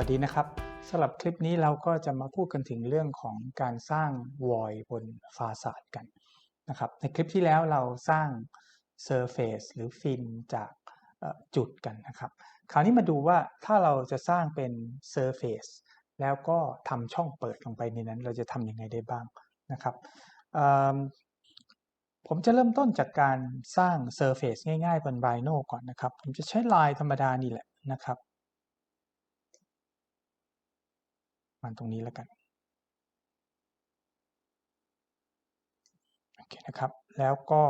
วัสดีนะครับสำหรับคลิปนี้เราก็จะมาพูดกันถึงเรื่องของการสร้าง void บนฟาสาดกันนะครับ ในคลิปที่แล้วเราสร้าง surface หรือฟินจากจุดกันนะครับ คราวนี้มาดูว่าถ้าเราจะสร้างเป็น surface แล้วก็ทำช่องเปิดลงไปในนั้น เราจะทำยังไงได้บ้างนะครับผมจะเริ่มต้นจากการสร้าง surface ง่ายๆบน Rhino ก่อนนะครับ ผมจะใช้ลายธรรมดานี่แหละนะครับ มันตรงนี้แล้วกันโอเคนะครับ แล้วก็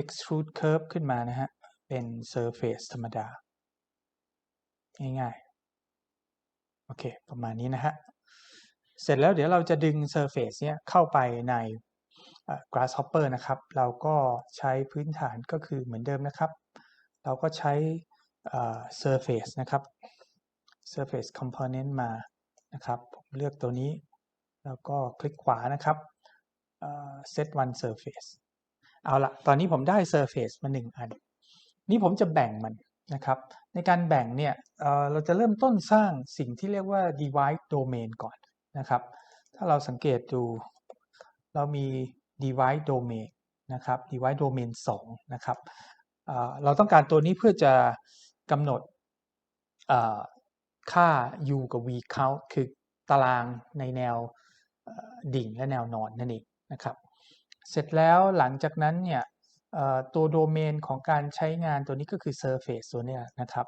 extrude curve ขึ้นมานะฮะ เป็น surface ธรรมดา ง่ายๆ โอเค ประมาณนี้นะฮะ เสร็จแล้วเดี๋ยวเราจะดึง surface เนี้ยเข้าไปใน grasshopper นะครับ เราก็ใช้พื้นฐานก็คือเหมือนเดิมนะครับ เราก็ใช้ surface นะครับ surface component มา นะครับ ผมเลือกตัวนี้ แล้วก็คลิกขวานะครับเอ่อ set one surface เอาละตอนนี้ผมได้ surface มา 1 อัน นี่ผมจะแบ่งมันนะครับ ในการแบ่งเนี่ยเเราจะเริ่มต้นสร้างสิ่งที่เรียกว่า divide domain ก่อนนะครับ ถ้าเราสังเกตดูเรามี divide domain นะครับ divide domain 2 นะครับเเราต้องการตัวนี้เพื่อจะกำหนด ค่า u กับ v count คือตารางในแนวดิ่งและแนวนอนนั่นเองนะครับ เสร็จแล้วหลังจากนั้นเนี่ยตัวโดเมนของการใช้งานตัวนี้ก็คือ surface ตัวนี้นะครับ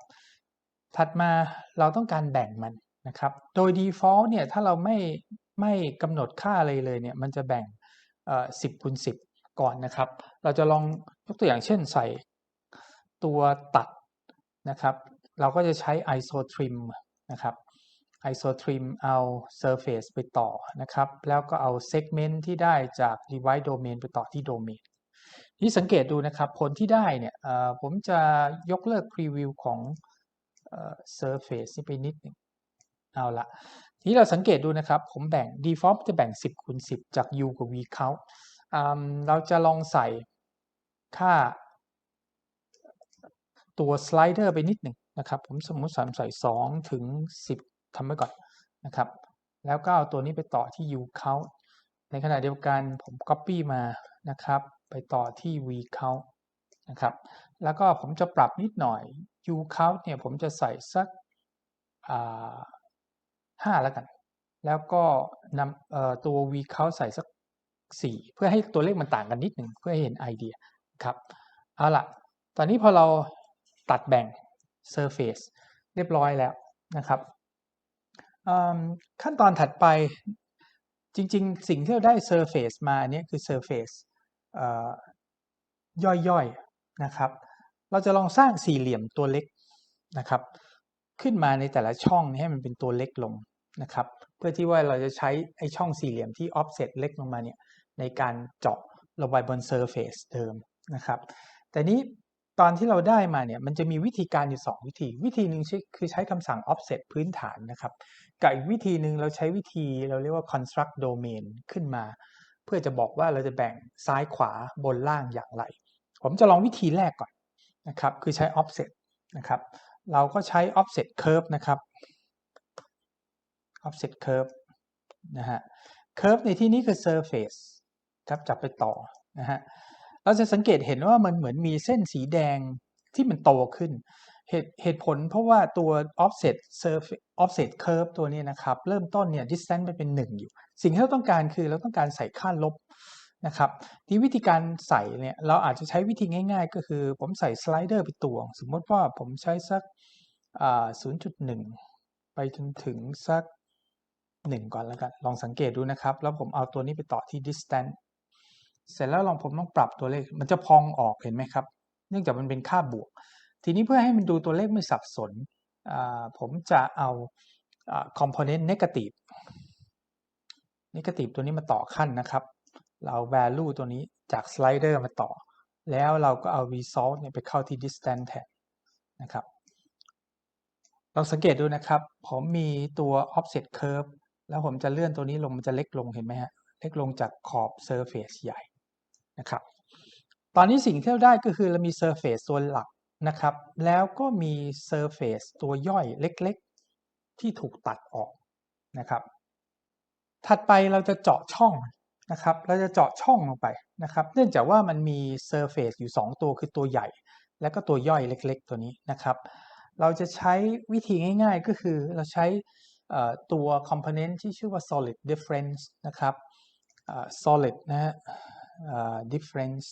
ถัดมาเราต้องการแบ่งมันนะครับ โดย default เนี่ยถ้าเราไม่ไม่กำหนดค่าอะไรเลยเนี่ยมันจะแบ่ง 10คูณ10 ก่อนนะครับ เราจะลองยกตัวอย่างเช่นใส่ตัวตัดนะครับ เราก็จะใช้ isotrim นะครับ isotrim เอา surface ไปต่อนะครับ แล้วก็เอา segment ที่ได้จาก divide domain ไปต่อที่ domain ที่สังเกตดูนะครับ ผลที่ได้เนี่ยผมจะยกเลิก preview ของ surface นี่ไปนิดหนึงเอาละทีนี้เราสังเกตดูนะครับ ผมแบ่ง default จะแบ่ง 10คูณ10 จาก u กับ v count เราจะลองใส่ค่าตัวสไลเดอร์ไปนิดหนึ่ง นะครับ ผมสมมุติใส่2ถึง 10ทำไว้ก่อนนะครับ แล้วก็เอาตัวนี้ไปต่อที่ u count ในขณะเดียวกันผม copy มานะครับ ไปต่อที่ v count นะครับ แล้วก็ผมจะปรับนิดหน่อย u count เนี่ยผมจะใส่สักอ่าแล้วกัน แล้วก็นำตัว v count ใส่สัก 4 เพื่อให้ตัวเลขมันต่างกันนิดหนึ่งเพื่อให้เห็นไอเดียครับ เอาล่ะ ตอนนี้พอเราตัดแบ่ง surface เรียบร้อยแล้วนะครับขั้นตอนถัดไปจริง ๆ สิ่งที่เราได้ surface มาอันนี้คือ surface เอ่อย่อยๆนะครับ เราจะลองสร้างสี่เหลี่ยมตัวเล็กนะครับ ขึ้นมาในแต่ละช่องให้มันเป็นตัวเล็กลงนะครับ เพื่อที่ว่าเราจะใช้ไอช่องสี่เหลี่ยมที่ offset เล็กลงมาเนี่ยในการเจาะลงไปบน surface เดิมนะครับ แต่นี้ ตอนที่เราได้มาเนี่ยมันจะมีวิธีการอยู่ 2 วิธี วิธีหนึ่งใช้คือใช้คำสั่ง offset พื้นฐานนะครับ กับอีกวิธีหนึ่งเราใช้วิธีเราเรียกว่า construct domain ขึ้นมา เพื่อจะบอกว่าเราจะแบ่งซ้ายขวาบนล่างอย่างไร ผมจะลองวิธีแรกก่อนนะครับ คือใช้ offset นะครับ เราก็ใช้ offset curve นะครับ offset curve นะฮะ curve ในที่นี้คือ surface ครับจับไปต่อนะฮะ เราจะสังเกตเห็นว่ามันเหมือนมีเส้นสีแดงที่มันโตขึ้น เหตุเหตุผลเพราะว่าตัว offset surface offset curve ตัวนี้นะครับ เริ่มต้นเนี่ย distance มันเป็น 1 อยู่ สิ่งที่เราต้องการคือเราต้องการใส่ค่าลบนะครับที่วิธีการใส่เนี่ยเราอาจจะใช้วิธีง่ายๆ ก็คือผมใส่สไลเดอร์ไปตวง สมมติว่าผมใช้สัก 0.1 ไปจนถึงสัก 1 ก่อนแล้วกัน ลองสังเกตดูนะครับ แล้วผมเอาตัวนี้ไปต่อที่ distance เสร็จแล้วลองผมต้องปรับตัวเลขมันจะพองออกเห็นไหมครับ เนื่องจากมันเป็นค่าบวก ทีนี้เพื่อให้มันดูตัวเลขไม่สับสน ผมจะเอาคอ่า component negative negative ตัวนี้มาต่อขั้นนะครับ เรา value ตัวนี้จาก slider มาต่อ แล้วเราก็เอา result เนี่ยไปเข้าที่ distance แทนนะครับลองสังเกตดูนะครับ ผมมีตัว offset curve แล้วผมจะเลื่อนตัวนี้ลงมันจะเล็กลงเห็นไหมฮะ เล็กลงจากขอบ surface ใหญ่ นะครับ ตอนนี้สิ่งที่เราได้ก็คือเรามี surface ตัวหลักนะครับ แล้วก็มี surface ตัวย่อยเล็กๆ ที่ถูกตัดออกนะครับ ถัดไปเราจะเจาะช่องนะครับ เราจะเจาะช่องลงไปนะครับ เนื่องจากว่ามันมี surface อยู่ 2 ตัวคือตัวใหญ่ และก็ตัวย่อยเล็ก ๆ ตัวนี้นะครับ เราจะใช้วิธีง่าย ๆ ก็คือเราใช้ตัว component ที่ชื่อว่า solid difference นะครับ solid นะฮะ difference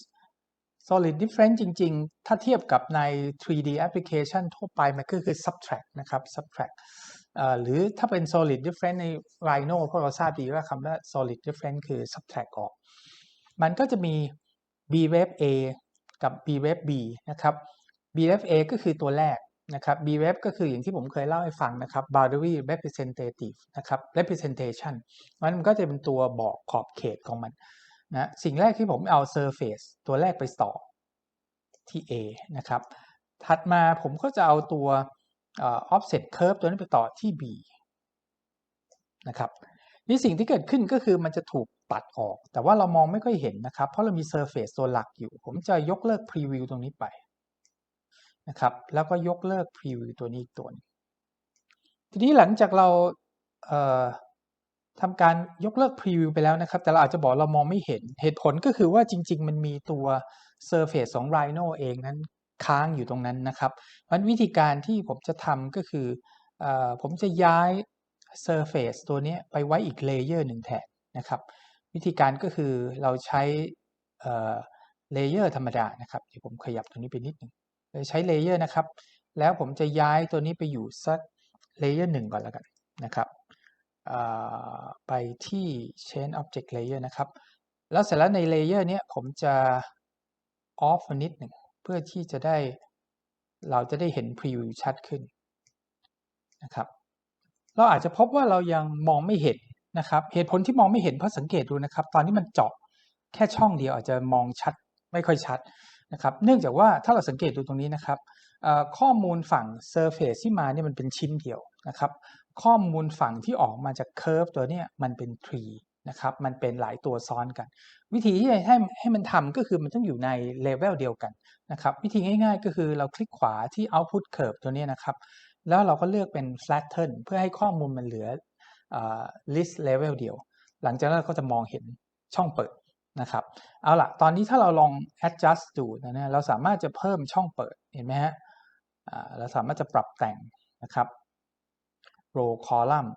solid difference จริง ๆ ถ้าเทียบกับใน 3D application ทั่วไปมันก็คือ subtract นะครับ subtract หรือถ้าเป็น solid difference ใน Rhino พวกเราทราบดีว่าคำว่า solid difference คือ subtract ออก มันก็จะมี b wave a กับ b wave b นะครับ b wave a ก็คือตัวแรกนะครับ b wave ก็คืออย่างที่ผมเคยเล่าให้ฟังนะครับ boundary representative นะครับ representation มันก็จะเป็นตัวบอกขอบเขตของมัน นะสิ่งแรกที่ผมเอา surface ตัวแรกไปต่อที่ A นะครับ ถัดมาผมก็จะเอาตัว offset curve ตัวนี้ไปต่อที่ B นะครับนี่สิ่งที่เกิดขึ้นก็คือมันจะถูกตัดออก แต่ว่าเรามองไม่ค่อยเห็นนะครับ เพราะเรามี surface ตัวหลักอยู่ ผมจะยกเลิก preview ตรงนี้ไปนะครับแล้วก็ยกเลิก preview ตัวนี้อีกตัวนึงทีนี้หลังจากเรา ทำการยกเลิกพรีวิวไปแล้วนะครับ แต่เราอาจจะบอกเรามองไม่เห็นเหตุผลก็คือว่าจริง ๆ มันมีตัว Surface ของ Rhino เองนั้นค้างอยู่ตรงนั้นนะครับมันวิธีการที่ผมจะทำก็คืออผมจะย้าย Surface ตัวนี้ไปไว้อีกเลเยอร์หนึ่งแทนนะครับ วิธีการก็คือเราใช้เลเยอร์ธรรมดานะครับเดี๋ยวผมขยับตัวนี้ไปนิดนึงใช้เลเยอร์นะครับ แล้วผมจะย้ายตัวนี้ไปอยู่สักเลเยอร์หนึ่งก่อนแล้วกันนะครับ ไปที่ chain object layer นะครับ แล้วเสร็จแล้วใน layer นี้ผมจะ off นิดหนึ่งเพื่อที่จะได้เราจะได้เห็น preview ชัดขึ้นนะครับ เราอาจจะพบว่าเรายังมองไม่เห็นนะครับ เหตุผลที่มองไม่เห็นเพราะสังเกตดูนะครับ ตอนนี้มันเจาะแค่ช่องเดียวอาจจะมองชัดไม่ค่อยชัดนะครับ เนื่องจากว่าถ้าเราสังเกตดูตรงนี้นะครับข้อมูลฝั่ง surface ที่มาเนี่ยมันเป็นชิ้นเดียวนะครับ ข้อมูลฝั่งที่ออกมาจากเคอร์ฟตัวนี้มันเป็นทรีนะครับมันเป็นหลายตัวซ้อนกัน วิธีที่จะให้ให้มันทำก็คือมันต้องอยู่ในเลเวลเดียวกันนะครับวิธีง่ายๆ ก็คือเราคลิกขวาที่ output curve ตัวนี้นะครับ แล้วเราก็เลือกเป็น flatten เพื่อให้ข้อมูลมันเหลือ list level เดียว หลังจากนั้นก็จะมองเห็นช่องเปิดนะครับเอาละตอนนี้ถ้าเราลอง adjust ดูนะเนี่ยเราสามารถจะเพิ่มช่องเปิดเห็นไหมฮะเราสามารถจะปรับแต่งนะครับ row column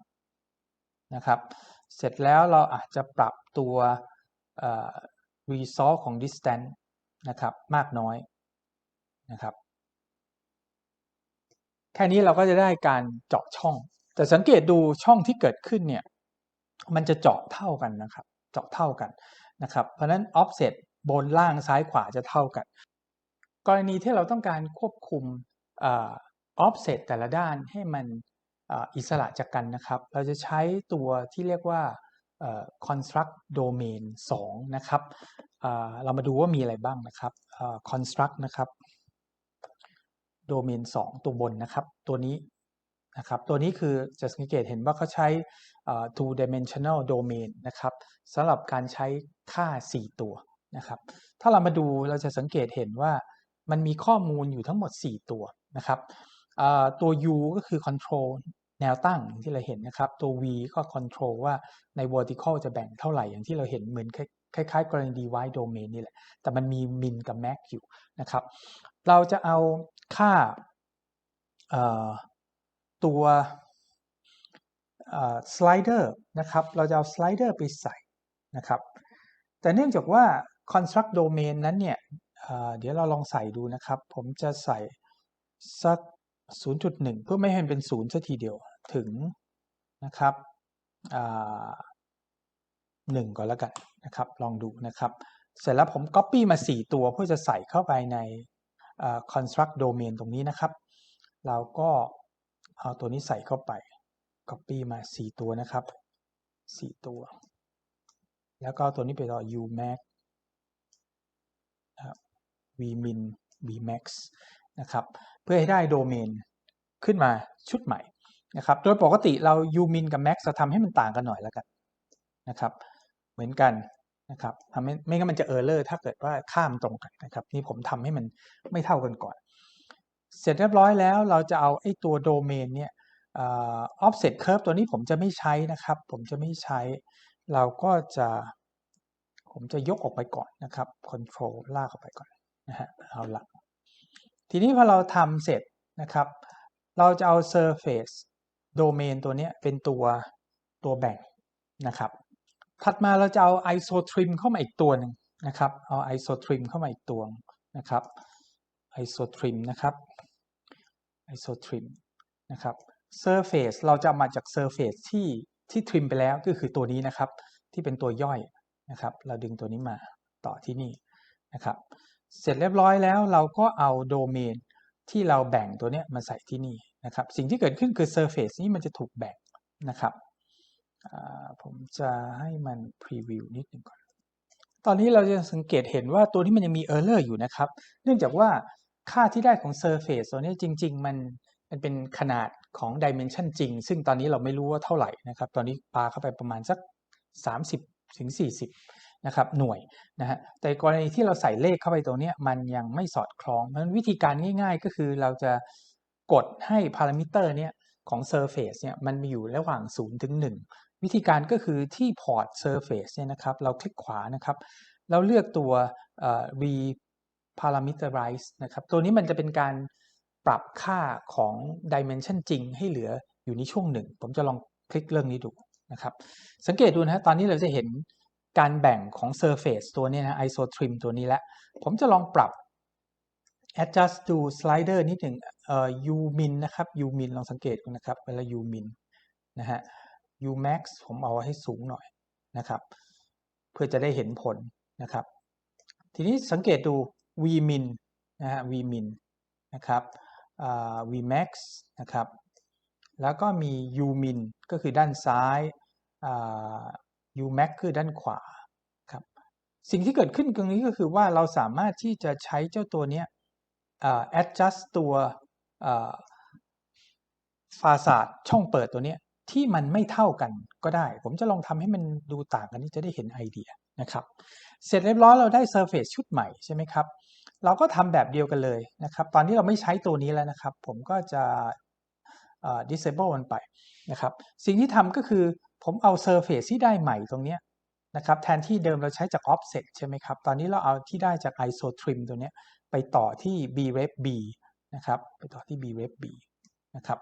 นะครับ เสร็จแล้วเราอาจจะปรับตัว resolve ของ distance นะครับ มากน้อยนะครับ แค่นี้เราก็จะได้การเจาะช่อง แต่สังเกตดูช่องที่เกิดขึ้นเนี่ย มันจะเจาะเท่ากันนะครับ เจาะเท่ากันนะครับ เพราะนั้น offset บนล่างซ้ายขวาจะเท่ากัน กรณีที่เราต้องการควบคุม offset แต่ละด้านให้มัน อิสระจากกันนะครับ เราจะใช้ตัวที่เรียกว่า construct domain 2 นะครับ เรามาดูว่ามีอะไรบ้างนะครับ construct นะครับ domain 2 ตัวบนนะครับ ตัวนี้นะครับ ตัวนี้คือจะสังเกตเห็นว่าเขาใช้ two dimensional domain นะครับสำหรับการใช้ค่า 4 ตัวนะครับ ถ้าเรามาดูเราจะสังเกตเห็นว่ามันมีข้อมูลอยู่ทั้งหมด 4 ตัวนะครับ ตัว u ก็คือ control แนวตั้งที่เราเห็นนะครับ ตัว v ก็ control ว่าใน vertical จะแบ่งเท่าไหร่อย่างที่เราเห็นเหมือนคล้ายๆ กรณี device domain นี่แหละ แต่มันมี min กับ max อยู่นะครับ เราจะเอาค่าตัว slider นะครับ เราจะเอา slider ไปใส่นะครับ แต่เนื่องจากว่า construct domain นั้นเนี่ยเดี๋ยวเราลองใส่ดูนะครับ ผมจะใส่สัก 0.1 เพื่อไม่ให้มันเป็นศูนย์สัทีเดียวถึงนะครับหนึ่งก่อนแล้วกันนะครับลองดูนะครับ เสร็จแล้วผม Copy มา 4 ตัวเพื่อจะใส่เข้าไปใน construct domain ตรงนี้นะครับ เราก็เอาตัวนี้ใส่เข้าไป Copy มา 4 ตัวนะครับ 4 ตัว แล้วก็ตัวนี้ไปต่อ umax vmin vmax นะครับ เพื่อให้ได้โดเมนขึ้นมาชุดใหม่นะครับโดยปกติเรา umin กับ max จะทำให้มันต่างกันหน่อยแล้วกันนะครับ เหมือนกันนะครับทำให้ไม่งั้นมันจะเออร์เลอร์ถ้าเกิดว่าข้ามตรงกันนะครับ นี่ผมทำให้มันไม่เท่ากันก่อน เสร็จเรียบร้อยแล้วเราจะเอาไอ้ตัวโดเมนเนี่ย offset curve ตัวนี้ผมจะไม่ใช้นะครับ ผมจะไม่ใช้ เราก็จะผมจะยกออกไปก่อนนะครับ control ลากออกไปก่อนนะฮะเอาละ ทีนี้พอเราทำเสร็จนะครับ เราจะเอา surface domain ตัวนี้เป็นตัวตัวแบ่งนะครับ ถัดมาเราจะเอา isotrim เข้ามาอีกตัวหนึ่งนะครับ เอา isotrim เข้ามาอีกตัวนะครับ isotrim นะครับ isotrim นะครับ surface เราจะมาจาก surface ที่ที่ trim ไปแล้วก็คือตัวนี้นะครับ ที่เป็นตัวย่อยนะครับ เราดึงตัวนี้มาต่อที่นี่นะครับ เสร็จเรียบร้อยแล้วเราก็เอาโดเมนที่เราแบ่งตัวนี้มาใส่ที่นี่นะครับ สิ่งที่เกิดขึ้นคือ surface นี้มันจะถูกแบ่งนะครับผมจะให้มัน preview นิดนึงก่อน ตอนนี้เราจะสังเกตเห็นว่าตัวนี้มันยังมี error อยู่นะครับ เนื่องจากว่าค่าที่ได้ของ surface ตัวนี้จริง ๆ มันมันเป็นขนาดของ dimension จริง ซึ่งตอนนี้เราไม่รู้ว่าเท่าไหร่นะครับ ตอนนี้ปาเข้าไปประมาณสัก 30ถึง40 นะครับหน่วยนะฮะแต่กรณีที่เราใส่เลขเข้าไปตัวนี้มันยังไม่สอดคล้องเพราะฉะนั้นวิธีการง่าย ๆ ก็คือเราจะกดให้พารามิเตอร์เนี่ยของ surface เนี่ยมันมีอยู่ระหว่าง 0 ถึง 1 วิธีการก็คือที่พอร์ต surface เนี่ยนะครับเราคลิกขวานะครับเราเลือกตัว re parameterize นะครับตัวนี้มันจะเป็นการปรับค่าของ dimension จริงให้เหลืออยู่ในช่วงหนึ่ง ผมจะลองคลิกเรื่องนี้ดูนะครับ สังเกตดูนะตอนนี้เราจะเห็น การแบ่งของ surface ตัวนี้นะ isotrim ตัวนี้แล้ว ผมจะลองปรับ adjust to slider นิดหนึ่งเอ่อ u min นะครับ u min ลองสังเกตดูนะครับ เวลา u min นะฮะ u max ผมเอาให้สูงหน่อยนะครับ เพื่อจะได้เห็นผลนะครับ ทีนี้สังเกตดู v min นะฮะ v min นะครับ v max นะครับ แล้วก็มี u min ก็คือด้านซ้าย u max คือด้านขวาครับสิ่งที่เกิดขึ้นตรงนี้ก็คือว่าเราสามารถที่จะใช้เจ้าตัวนี้ adjust ตัวฟาสาดช่องเปิดตัวนี้ที่มันไม่เท่ากันก็ได้ ผมจะลองทำให้มันดูต่างกันนี่จะได้เห็นไอเดียนะครับเสร็จเรียบร้อยเราได้ Surface ชุดใหม่ใช่ไหมครับ เราก็ทำแบบเดียวกันเลยนะครับ ตอนนี้เราไม่ใช้ตัวนี้แล้วนะครับ ผมก็จะ disable มันไปนะครับสิ่งที่ทำก็คือผมเอา Surface ที่ได้ใหม่ตรงนี้นะครับแทนที่เดิมเราใช้จาก Offset ใช่ไหมครับ ตอนนี้เราเอาที่ได้จาก Isotrim ตัวนี้ไปต่อที่ b ref b นะครับไปต่อที่ b ref b นะครับ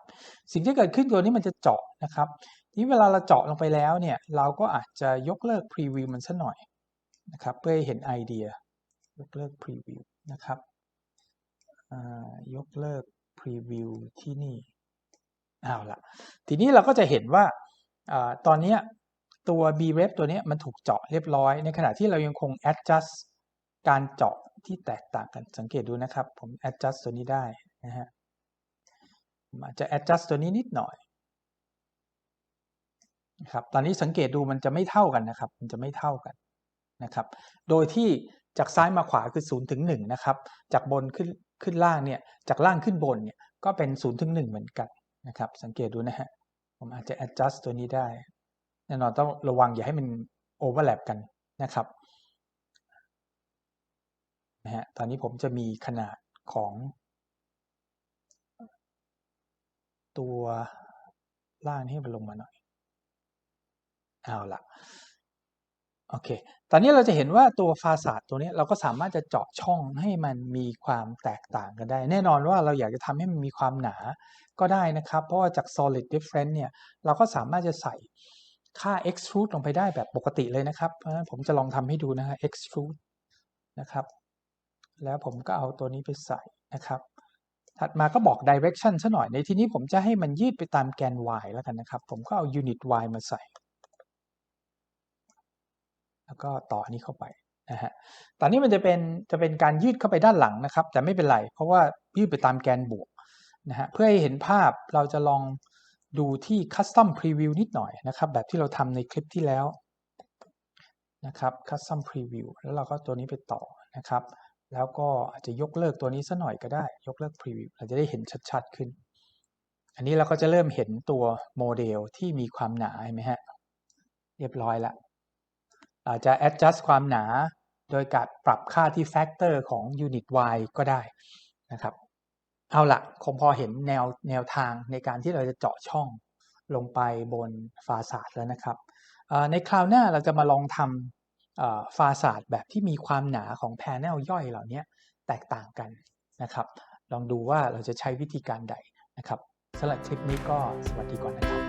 สิ่งที่เกิดขึ้นตัวนี้มันจะเจาะนะครับทีเวลาเราเจาะลงไปแล้วเนี่ยเราก็อาจจะยกเลิก Preview มันสัหน่อยนะครับเพื่อให้เห็นไอเดียยกเลิก Preview นะครับยกเลิก Preview ที่นี่ เอาละทีนี้เราก็จะเห็นว่าอตอนนี้ตัว b ref ตัวนี้มันถูกเจาะเรียบร้อย ในขณะที่เรายังคง adjust การเจาะที่แตกต่างกันสังเกตดูนะครับ ผม adjust ตัวนี้ได้นะฮะอาจจะ adjust ตัวนี้นิดหน่อยนะครับตอนนี้สังเกตดูมันจะไม่เท่ากันนะครับ มันจะไม่เท่ากันนะครับ โดยที่จากซ้ายมาขวาคือ0ถึง1นะครับ จากบนขึ้นขึ้นล่างเนี่ย จากล่างขึ้นบนเนี่ย ก็เป็น0ถึง1เหมือนกัน นะครับ สังเกตดูนะฮะ ผมอาจจะ adjust ตัวนี้ได้ แน่นอนต้องระวังอย่าให้มัน overlap กันนะครับนะฮะตอนนี้ผมจะมีขนาดของ ตัวล่างให้มันลงมาหน่อย เอาละ โอเค ตอนนี้เราจะเห็นว่าตัวฟาสาดตัวนี้เราก็สามารถจะเจาะช่องให้มันมีความแตกต่างกันได้ แน่นอนว่าเราอยากจะทำให้มันมีความหนาก็ได้นะครับ เพราะว่าจาก solid difference เนี่ย เราก็สามารถจะใส่ค่า extrude ลงไปได้แบบปกติเลยนะครับ เพราะฉะนั้นผมจะลองทำให้ดูนะฮะ extrude นะครับ แล้วผมก็เอาตัวนี้ไปใส่นะครับ ถัดมาก็บอก direction ซะหน่อย ในที่นี้ผมจะให้มันยืดไปตามแกน y แล้วกันนะครับ ผมก็เอา unit y มาใส่ แล้วก็ต่ออันนี้เข้าไปนะฮะตอนนี้มันจะเป็นจะเป็นการยืดเข้าไปด้านหลังนะครับ แต่ไม่เป็นไร เพราะว่ายืดไปตามแกนบวกนะฮะเพื่อให้เห็นภาพเราจะลองดูที่ custom preview นิดหน่อยนะครับ แบบที่เราทำในคลิปที่แล้วนะครับ custom preview แล้วเราก็ตัวนี้ไปต่อนะครับ แล้วก็อาจจะยกเลิกตัวนี้สัหน่อยก็ได้ ยกเลิกพรีวิวเราจะได้เห็นชัดๆขึ้น อันนี้เราก็จะเริ่มเห็นตัวโมเดลที่มีความหนาเห็นไหมฮะเรียบร้อยแล้ว อาจจะ adjust ความหนา โดยการปรับค่าที่ factor ของ unit y ก็ได้นะครับ เอาละคงพอเห็นแนวแนวทางในการที่เราจะเจาะช่องลงไปบนฟาสาดแล้วนะครับ ในคราวหน้าเราจะมาลองทำฟาสาดแบบที่มีความหนาของแพนเนลย่อยเหล่านี้แตกต่างกันนะครับ ลองดูว่าเราจะใช้วิธีการใดนะครับสำหรับคลิปนี้ก็สวัสดีก่อนนะครับ